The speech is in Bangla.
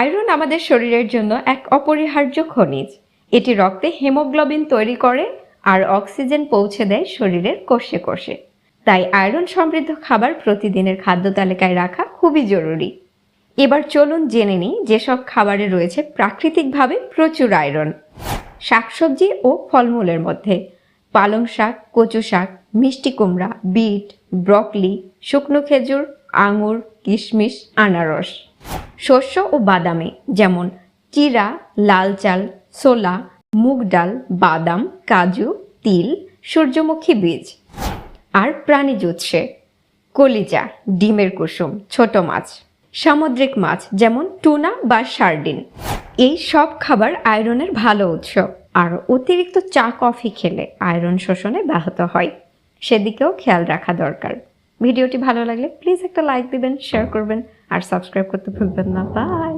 আয়রন আমাদের শরীরের জন্য এক অপরিহার্য খনিজ। এটি রক্তে হেমোগ্লোবিন তৈরি করে আর অক্সিজেন পৌঁছে দেয় শরীরের কোষে কোষে। তাই আয়রন সমৃদ্ধ খাবার প্রতিদিনের খাদ্য তালিকায় রাখা খুবই জরুরি। এবার চলুন জেনে নিই যেসব খাবারে রয়েছে প্রাকৃতিকভাবে প্রচুর আয়রন। শাকসবজি ও ফলমূলের মধ্যে পালং শাক, কচু শাক, মিষ্টি কুমড়া, বিট, ব্রকলি, শুকনো খেজুর, আঙুর, কিশমিশ, আনারস। শস্য ও বাদামে, যেমন চিরা, লাল চাল, ছোলা, মুগ ডাল, বাদাম, কাজু, তিল, সূর্যমুখী বীজ। আর প্রাণীজ উৎসে কলিজা, ডিমের কুসুম, ছোট মাছ, সামুদ্রিক মাছ, যেমন টুনা বা সার্ডিন। এই সব খাবার আয়রনের ভালো উৎস, আর অতিরিক্ত চা কফি খেলে আয়রন শোষণে ব্যাহত হয়। সেদিকেও খেয়াল রাখা দরকার। ভিডিওটি ভালো লাগলে প্লিজ একটা লাইক দিবেন শেয়ার করবেন, আর সাবস্ক্রাইব করতে ভুলবেন না। বাই